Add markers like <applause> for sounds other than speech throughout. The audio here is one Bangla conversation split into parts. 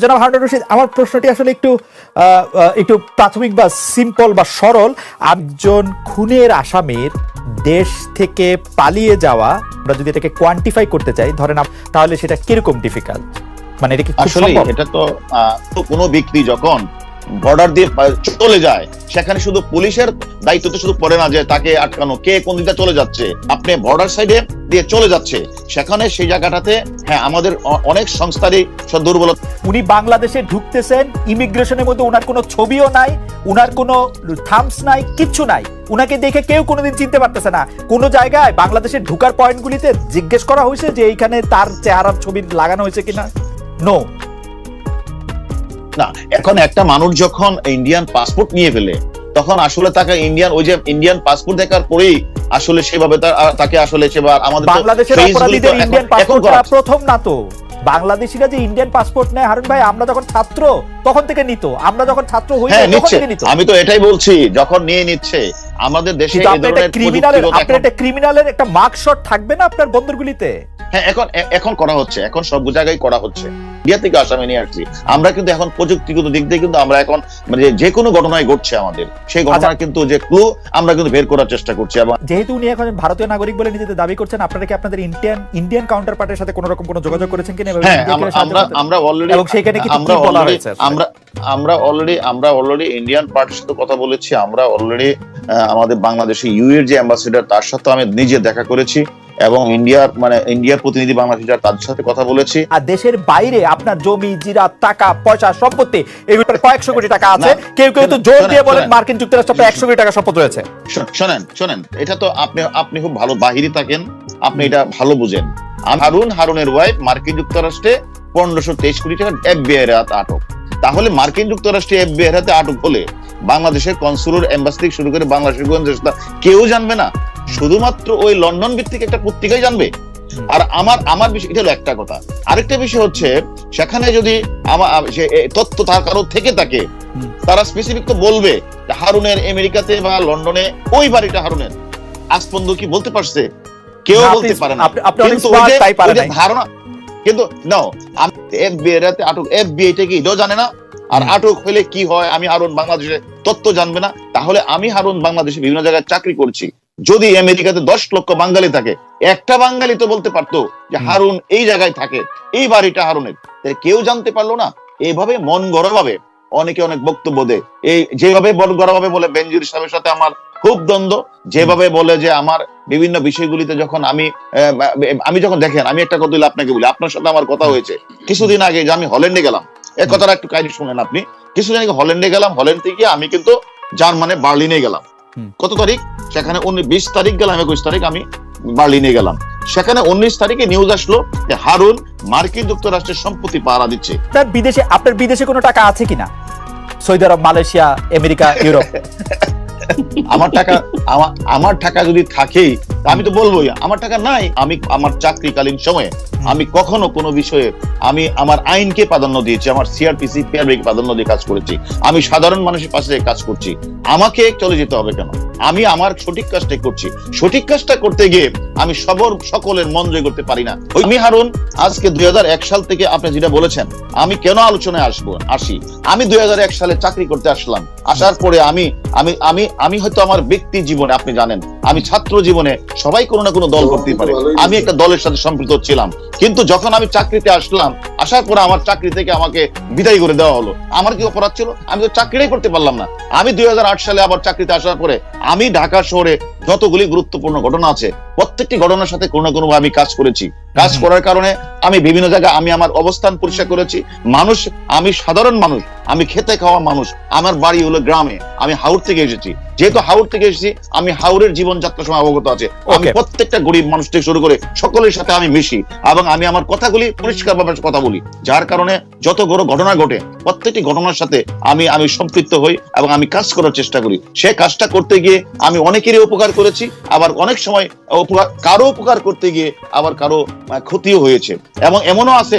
জনাব হারুন রশিদ আমার প্রশ্নটি আসলে একটু একটু প্রাথমিক বা সিম্পল বা সরল। একজন খুনের আসামির দেশ থেকে পালিয়ে যাওয়া আমরা যদি এটাকে কোয়ান্টিফাই করতে চাই ধরেন তাহলে সেটা কীরকম ডিফিকাল্ট মানে এটা কি আসলে এটা তো কোনো ব্যক্তি যখন বর্ডার দিয়ে চলে যায়। সেখানে শুধু পুলিশের দায়িত্ব তো শুধু পড়ে না যে তাকে আটকানো, কে কোন দিকে চলে যাচ্ছে। আপনি বর্ডার সাইডে দিয়ে চলে যাচ্ছে। সেখানে সেই জায়গাটাতে হ্যাঁ আমাদের অনেক সংস্থারই সব দুর্বলতা উনি বাংলাদেশে ঢুকতেছেন, ইমিগ্রেশনের মধ্যে ওনার কোনো ছবিও নাই, উনার কোনো থামস নাই, কিচ্ছু নাই। উনাকে দেখে কেউ কোনোদিন চিনতে পারতেছে না। কোনো জায়গায় বাংলাদেশের ঢুকার পয়েন্টগুলিতে জিজ্ঞেস করা হয়েছে যে এইখানে তার চেহারার ছবি লাগানো হয়েছে কিনা? নো না এখন একটা মানুষ যখন ইন্ডিয়ান পাসপোর্ট নিয়ে ফেলে তখন আসলে তাকে ইন্ডিয়ান ওই যে ইন্ডিয়ান পাসপোর্ট দেখার পরেই আসলে সেভাবে তাকে আসলে সেবার আমাদের বাংলাদেশের অপরাধীদের ইন্ডিয়ান পাসপোর্ট করা প্রথম না তো? বাংলাদেশিরা যে ইন্ডিয়ান পাসপোর্ট নেয় হারুন ভাই আমরা যখন ছাত্র তখন থেকে নিত। আমরা যখন ছাত্র হই হ্যাঁ তখন নিচ্ছে। থেকে নিত। আমি তো এটাই বলছি যখন নিয়ে নিচ্ছে আমাদের দেশে এই ধরনের ক্রিমিনালের আপনার একটা ক্রিমিনালের একটা মার্কশট থাকবে না আপনার বন্দরগুলিতে? হ্যাঁ এখন এখন করা হচ্ছে এখন সব জায়গায় করা হচ্ছে। ইন্ডিয়া থেকে আসামে নিয়ে আসছি আমরা কিন্তু এখন প্রযুক্তিগত দিক দিয়ে কিন্তু আমরা এখন মানে যে কোনো ঘটনায় ঘটছে আমাদের সেই আচ্ছা। ঘটনা কিন্তু যে ক্লু আমরা কিন্তু বের করার চেষ্টা করছি। এবং যেহেতু উনি এখন ভারতীয় নাগরিক বলে নিজেদের দাবি করছেন আপনারা কি আপনাদের ইন্ডিয়ান ইন্ডিয়ান কাউন্টার পার্টের সাথে কোনো রকম কোনো যোগাযোগ করেছেন কিনা? হ্যাঁ আমরা আমরা অলরেডি এবং সেখানে কি আমরা বলা হয়েছে? আমরা আমরা অলরেডি আমরা অলরেডি ইন্ডিয়ান পার্টির সাথে কথা বলেছি আমরা অলরেডি আমাদের বাংলাদেশে ইউ এর যে অ্যাম্বাসেডার তার সাথে আমি নিজে দেখা করেছি এবং ইন্ডিয়ার মানে ইন্ডিয়ার প্রতিনিধি বাংলাদেশ যারা তাদের সাথে কথা বলেছি। আর দেশের বাইরে আপনার জমি জিরা টাকা পয়সা সম্পত্তি এগুলো প্রায় কয়েকশো কোটি টাকা আছে। কেউ কেউ তো জোর দিয়ে বলেন মার্কিন যুক্তরাষ্ট্র একশো কোটি টাকা সম্পদ রয়েছে। শোনেন শোনেন এটা তো আপনি আপনি খুব ভালো বাহিরে থাকেন আপনি এটা ভালো বুঝেন। হারুন হারুনের ওয়াইফ মার্কিন যুক্তরাষ্ট্রে পনেরোশো তেইশ কোটি টাকা এফবিআই আটক। তাহলে মার্কিন যুক্তরাষ্ট্রে এফবিআই হাতে আটক হলে বাংলাদেশের কনসুলার এম্বাসি থেকে শুরু করে বাংলাদেশের গোয়েন্দা কেউ জানবে না। শুধুমাত্র ওই লন্ডন ভিত্তিক একটা পত্রিকাই জানবে। আর আমার আমার বিষয় এটা হলো একটা কথা। আরেকটা বিষয় হচ্ছে সেখানে যদি আমার তথ্য তার কারও থেকে থাকে তারা স্পেসিফিক তো বলবে হারুনের আমেরিকাতে বা লন্ডনে ওই বাড়িটা হারুনের। আজ পর্যন্ত কি বলতে পারছে? কেউ বলতে পারে না। ধারণা কিন্তু নাও আমি এফবিআই রাতে আটক এফবিআই টা কি এটাও জানে না? আর আটক হলে কি হয়? আমি হারুন বাংলাদেশে তথ্য জানবে না। তাহলে আমি হারুন বাংলাদেশে বিভিন্ন জায়গায় চাকরি করছি। যদি আমেরিকাতে দশ লক্ষ বাঙালি থাকে একটা বাঙালি তো বলতে পারতো যে হারুন এই জায়গায় থাকে এই বাড়িটা হারুনের। কেউ জানতে পারল না। এইভাবে মন গড়া ভাবে অনেকে অনেক বক্তব্য দেয়। এই যেভাবে মন গড়া ভাবে বলে বেঞ্জির সাহেবের সাথে আমার খুব দ্বন্দ্ব যেভাবে বলে যে আমার বিভিন্ন বিষয়গুলিতে যখন আমি আমি যখন দেখেন আমি একটা কথা আপনাকে বলি আপনার সাথে আমার কথা হয়েছে। কিছুদিন আগে যে আমি হল্যান্ডে গেলাম এই কথাটা একটু কাহিনী শুনেন আপনি। কিছুদিন আগে হল্যান্ডে গেলাম হল্যান্ড থেকে আমি কিন্তু জার্মানে বার্লিনে গেলাম। কত তারিখ? সেখানে উনিশ বিশ তারিখ গেলাম একুশ তারিখ আমি বার্লিনে গেলাম। সেখানে উনিশ তারিখে নিউজ আসলো যে হারুন মার্কিন যুক্তরাষ্ট্রের সম্পত্তি পাহারা দিচ্ছে। বিদেশে আপনার বিদেশে কোনো টাকা আছে কিনা? সৌদি আরব মালয়েশিয়া আমেরিকা ইউরোপ? <laughs> আমার টাকা আমার টাকা যদি থাকেই আমি তো বলবোই আমার টাকা নাই আমি আমার চাকরিকালীন সময়ে আমি কখনো কোনো বিষয়ে আমি আমার আইনকে প্রাধান্য দিয়েছি আমার সিআরপিসি পিআরবিকে প্রাধান্য দিয়ে কাজ করেছি আমি সাধারণ মানুষের পাশে কাজ করছি আমাকে চলে যেতে হবে কেন? আমি আমার সঠিক কাজটাই করছি সঠিক কাজটা করতে গিয়ে আমি সবর সকলের মন জয় করতে পারি না। ওই আমি হারুন আজকে দুই হাজার এক সাল থেকে আপনি যেটা বলেছেন আমি কেন আলোচনায় আসব আসি? আমি দুই হাজার এক সালে চাকরি করতে আসলাম আসার পরে আমি আমি আমি আমি হয়তো আমার ব্যক্তি জীবনে আপনি জানেন আমি ছাত্র জীবনে সবাই কোনো না কোনো দল করতেই পারে। আমি একটা দলের সাথে সম্পৃক্ত ছিলাম। কিন্তু যখন আমি চাকরিতে আসলাম আসার পরে আমার চাকরি থেকে আমাকে বিদায় করে দেওয়া হলো। আমার কি অপরাধ ছিল? আমি তো চাকরিটাই করতে পারলাম না। আমি দুই হাজার আট সালে আবার চাকরিতে আসার পরে আমি ঢাকা শহরে যতগুলি গুরুত্বপূর্ণ ঘটনা আছে প্রত্যেকটি ঘটনার সাথে কোনো না কোনো আমি কাজ করেছি। কাজ করার কারণে আমি বিভিন্ন জায়গায় আমি আমার অবস্থান পরিষ্কার করেছি। মানুষ আমি সাধারণ মানুষ আমি খেতে খাওয়া মানুষ আমার বাড়ি হলো গ্রামে। আমি হাওড় থেকে এসেছি। যেহেতু হাওড় থেকে এসেছি আমি হাওড়ের জীবনযাত্রার সময় অবগত আছে। আমি প্রত্যেকটা গরিব মানুষ থেকে শুরু করে সকলের সাথে আমি মিশি এবং আমি আমার কথাগুলি পরিষ্কারভাবে কথা বলি। যার কারণে যত বড় ঘটনা ঘটে প্রত্যেকটি ঘটনার সাথে আমি আমি সম্পৃক্ত হই এবং আমি কাজ করার চেষ্টা করি। সে কাজটা করতে গিয়ে আমি অনেকেরই উপকার করেছি আবার অনেক সময় উপকার কারও উপকার করতে গিয়ে আবার কারও ক্ষতিও হয়েছে। এবং এমনও আছে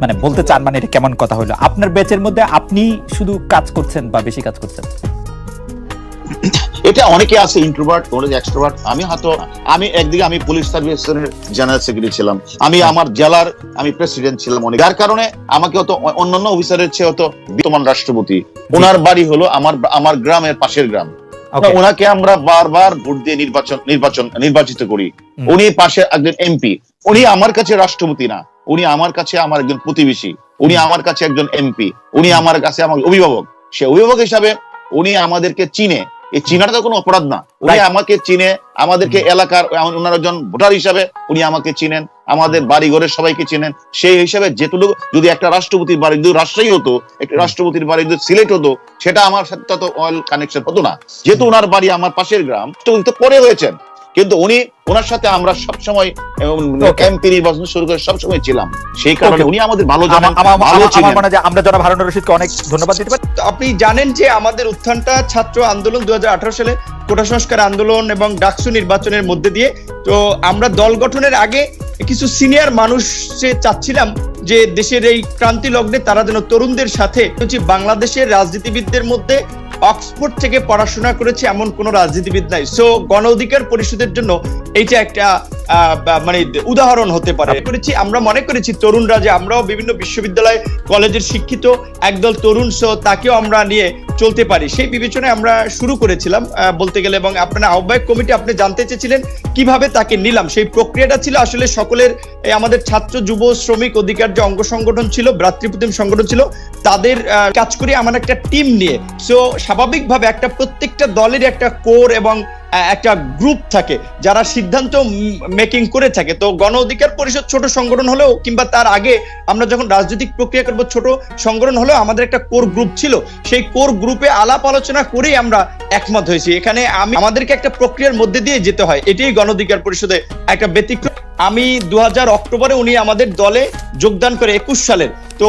মানে বলতে চান মানে এটা কেমন কথা হলো? আপনার ব্যাচের মধ্যে আপনি শুধু কাজ করছেন বা বেশি কাজ করছেন? এটা অনেকে আছে ইন্ট্রোভার্ট অনেকে এক্সট্রোভার্ট আমি হয়তো আমি একদিকে আমি পুলিশ সার্ভিসের জেনারেল সেক্রেটারি ছিলাম। আমি আমার জেলার আমি প্রেসিডেন্ট ছিলাম অনেক। যার কারণে আমাকে হতো অন্যান্য অফিসারের চেয়ে হতো বিদ্যমান রাষ্ট্রপতি। ওনার বাড়ি হলো আমার আমার গ্রামের পাশের গ্রাম। ওনাকে আমরা বারবার ভোট দিয়ে নির্বাচন নির্বাচন নির্বাচিত করি। উনি পাশে একজন এমপি উনি আমার কাছে রাষ্ট্রপতি না। উনি আমার কাছে আমার একজন প্রতিবেশী উনি আমার কাছে একজন এমপি উনি আমার কাছে আমার অভিভাবক। সে অভিভাবক হিসাবে উনি আমাদেরকে চিনে। এই চিনাটা তো কোনো অপরাধ না। উনি আমাকে চিনে আমাদেরকে এলাকার ওনার একজন ভোটার হিসাবে উনি আমাকে চিনেন আমাদের বাড়ি ঘরের সবাইকে চিনেন। সেই হিসাবে যেটুকু যদি একটা রাষ্ট্রপতির বাড়ি যদি রাজশাহী হতো একটা রাষ্ট্রপতির বাড়ি যদি সিলেট হতো সেটা আমার সাথে তো অয়েল কানেকশন হতো না। যেহেতু ওনার বাড়ি আমার পাশের গ্রাম তো পরে হয়েছেন। কিন্তু উনি ওনার সাথে আমরা সবসময় Okay. এমপি নির্বাচন শুরু করে সবসময় ছিলাম। সেই কারণে উনি আমাদের ভালো জানেন আমার- আমার- ভালো চিনেন মনে যে আমরা জনাব হারুন রশিদকে অনেক ধন্যবাদ দিতে পারি। আপনি জানেন যে আমাদের উত্থানটা ছাত্র আন্দোলন দু সালে কোটা সংস্কার আন্দোলন এবং ডাকসু নির্বাচনের মধ্যে দিয়ে। তো আমরা দল গঠনের আগে কিছু সিনিয়র মানুষ যে চাচ্ছিলাম যে দেশের এই ক্রান্তি লগ্নে তারা যেন তরুণদের সাথে বাংলাদেশের রাজনীতিবিদদের মধ্যে অক্সফোর্ড থেকে পড়াশোনা করেছে এমন কোন রাজনীতিবিদ নাই। সো গণ অধিকার পরিষদের জন্য এইটা একটা মানে উদাহরণ হতে পারে। করেছি আমরা মনে করেছি তরুণরা যে আমরাও বিভিন্ন বিশ্ববিদ্যালয় কলেজের শিক্ষিত একদল তরুণ সো তাকেও আমরা নিয়ে চলতে পারি। সেই বিবেচনায় আমরা শুরু করেছিলাম বলতে গেলে এবং আপনার আহ্বায়ক কমিটি আপনি জানতে চেয়েছিলেন কীভাবে তাকে নিলাম। সেই প্রক্রিয়াটা ছিল আসলে সকলের আমাদের ছাত্র যুব শ্রমিক অধিকার যে অঙ্গ সংগঠন ছিল ভ্রাতৃপ্রতিম সংগঠন ছিল তাদের কাজ করে আমার একটা টিম নিয়ে। সো স্বাভাবিকভাবে একটা প্রত্যেকটা দলের একটা কোর এবং একটা গ্রুপ থাকে যারা সিদ্ধান্ত মেকিং করে থাকে। তো গণ অধিকার পরিষদ ছোট সংগঠন হলেও কিংবা তার আগে আমরা যখন রাজনৈতিক প্রক্রিয়া করব, ছোট সংগঠন হলেও আমাদের একটা কোর গ্রুপ ছিল। সেই কোর গ্রুপে আলাপ আলোচনা করেই আমরা একমত হয়েছি। এখানে আমি, আমাদেরকে একটা প্রক্রিয়ার মধ্যে দিয়ে যেতে হয়। এটাই গণ অধিকার পরিষদে একটা ব্যতিক্রম। আমি দু অক্টোবরে উনি আমাদের দলে যোগদান করে একুশ সালের। তো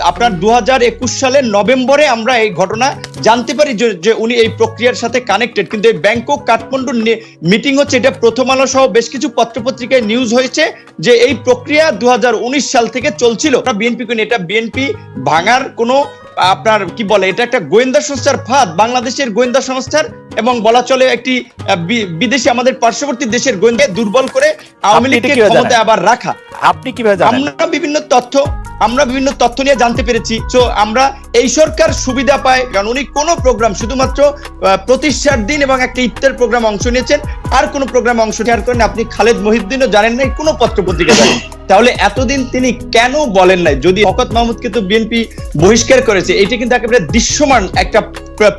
আপনার দু হাজার একুশ সালের নভেম্বরে আমরা এই ঘটনা জানতে পারি যে- যে উনি এই প্রক্রিয়ার সাথে কানেক্টেড কিন্তু এই ব্যাংকক কাঠমান্ডুর মিটিং হচ্ছে এটা প্রথম আলো সহ বেশ কিছু পত্রপত্রিকায় নিউজ হয়েছে যে এই প্রক্রিয়া দু হাজার উনিশ সাল থেকে চলছিল। বিএনপি এটা বিএনপি ভাঙার কোনো আপনার কি বলে এটা একটা গোয়েন্দা সংস্থার ফাঁদ বাংলাদেশের গোয়েন্দা সংস্থার এবং বলা চলে একটি বিদেশি আমাদের পার্শ্ববর্তী দেশের গোয়েন্দা দুর্বল করে আওয়ামী লীগকে ক্ষমতায় আবার রাখা। আপনি কীভাবে আমরা বিভিন্ন তথ্য আমরা বিভিন্ন তথ্য নিয়ে জানতে পেরেছি। তো আমরা এই সরকার সুবিধা পায় কারণ উনি কোনো প্রোগ্রাম শুধুমাত্র প্রতিষ্ঠার দিন এবং একটা ইফতার প্রোগ্রাম অংশ নিয়েছেন। আর কোনো প্রোগ্রামে অংশ নেওয়ার করেন আপনি খালেদ মহিউদ্দিনও জানেন নাই, কোনো পত্র পত্রিকা জানেন তাহলে এতদিন তিনি কেন বলেন নাই? যদি অকত মাহমুদকে তো বিএনপি বহিষ্কার করেছে এটা কিন্তু একেবারে দৃশ্যমান একটা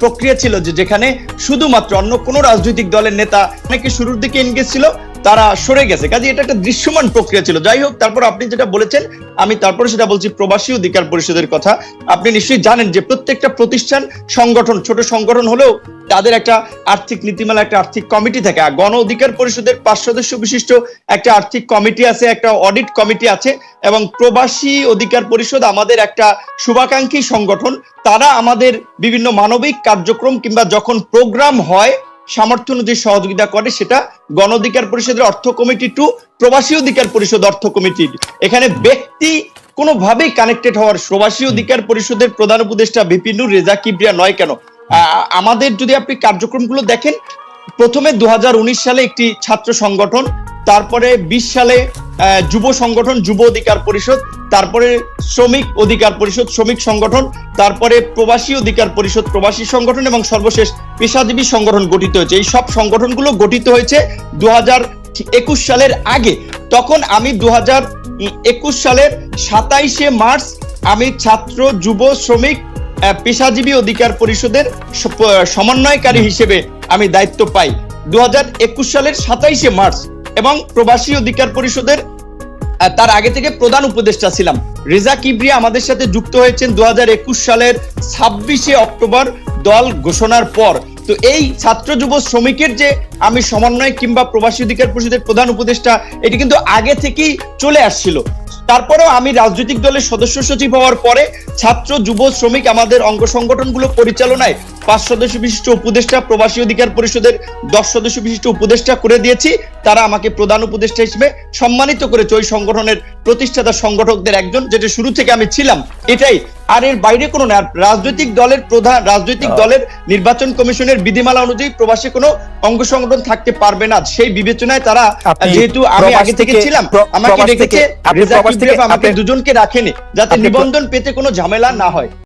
প্রক্রিয়া ছিল যে যেখানে শুধুমাত্র অন্য কোনো রাজনৈতিক দলের নেতা অনেকে শুরুর দিকে এনগেজ ছিল তারা সরে গেছে। কাজে এটা একটা দৃশ্যমান প্রক্রিয়া ছিল। যাই হোক, তারপর আপনি যেটা বলেছেন, আমি তারপরে সেটা বলছি প্রবাসী অধিকার পরিষদের কথা। আপনি নিশ্চয়ই জানেন যে প্রত্যেকটা প্রতিষ্ঠান, সংগঠন, ছোট সংগঠন হলেও তাদের একটা আর্থিক নীতিমালা, একটা আর্থিক কমিটি থাকে। আর গণ অধিকার পরিষদের পাঁচ সদস্য বিশিষ্ট একটা আর্থিক কমিটি আছে, একটা অডিট কমিটি আছে এবং প্রবাসী অধিকার পরিষদ আমাদের একটা শুভাকাঙ্ক্ষী সংগঠন। তারা আমাদের বিভিন্ন মানবিক কার্যক্রম কিংবা যখন প্রোগ্রাম হয় সামর্থ্য অনুযায়ী সহযোগিতা করে, সেটা গণ অধিকার পরিষদের অর্থ কমিটি টু প্রবাসী অধিকার পরিষদ অর্থ কমিটি। এখানে ব্যক্তি কোনোভাবেই কানেক্টেড হওয়ার প্রবাসী অধিকার পরিষদের প্রধান উপদেষ্টা বিপিনুর রেজা কিবরিয়া নয় কেন? আমাদের যদি আপনি কার্যক্রমগুলো দেখেন প্রথমে দু হাজার উনিশ সালে একটি ছাত্র সংগঠন, তারপরে বিশ সালে যুব সংগঠন, যুব অধিকার পরিষদ, তারপরে শ্রমিক অধিকার পরিষদ, শ্রমিক সংগঠন, তারপরে প্রবাসী অধিকার পরিষদ, প্রবাসী সংগঠন এবং সর্বশেষ পেশাজীবী সংগঠন গঠিত হয়েছে। এই সব সংগঠনগুলো গঠিত হয়েছে দু একুশ সালের আগে। তখন আমি দু একুশ সালের সাতাইশে মার্চ আমি ছাত্র, যুব, শ্রমিক পেশাজীবী অধিকার পরিষদের সমন্বয়কারী হিসেবে আমি দায়িত্ব পাই। দু সালের সাতাইশে মার্চ এবং প্রবাসী অধিকার পরিষদের তার আগে থেকে প্রধান উপদেষ্টা ছিলাম। রেজা কিবরিয়া আমাদের সাথে যুক্ত হয়েছেন দু হাজার একুশ সালের ছাব্বিশে অক্টোবর দল ঘোষণার পর। তো এই ছাত্র যুব শ্রমিকের যে আমি সমন্বয় কিংবা প্রবাসী অধিকার পরিষদের প্রধান উপদেষ্টা, এটি কিন্তু আগে থেকেই চলে আসছিল। তারপরেও আমি রাজনৈতিক দলের সদস্য সচিব হওয়ার পরে ছাত্র যুব শ্রমিক আমাদের অঙ্গ সংগঠনগুলো পরিচালনায় পাঁচ সদস্য বিশিষ্ট উপদেষ্টা প্রবাসী অধিকার পরিষদের দশ সদস্য বিশিষ্ট উপদেষ্টা করে দিয়েছি। তারা আমাকে প্রধান উপদেষ্টা হিসেবে সম্মানিত করেছে ওই সংগঠনের প্রতিষ্ঠাতা সংগঠকদের একজন যেটা শুরু থেকে আমি ছিলাম। এটাই। আর এর বাইরে কোনো না রাজনৈতিক দলের প্রধান রাজনৈতিক দলের নির্বাচন কমিশনের বিধিমালা অনুযায়ী প্রবাসী কোনো অঙ্গ সংগঠন থাকতে পারবে না। সেই বিবেচনায় তারা যেহেতু আমি আগে থেকে ছিলাম আমাকে রেখেছে থেকে- আপনি থেকে- আপনি- দুজনকে রাখেনি যাতে নিবন্ধন পেতে কোনো ঝামেলা না হয়।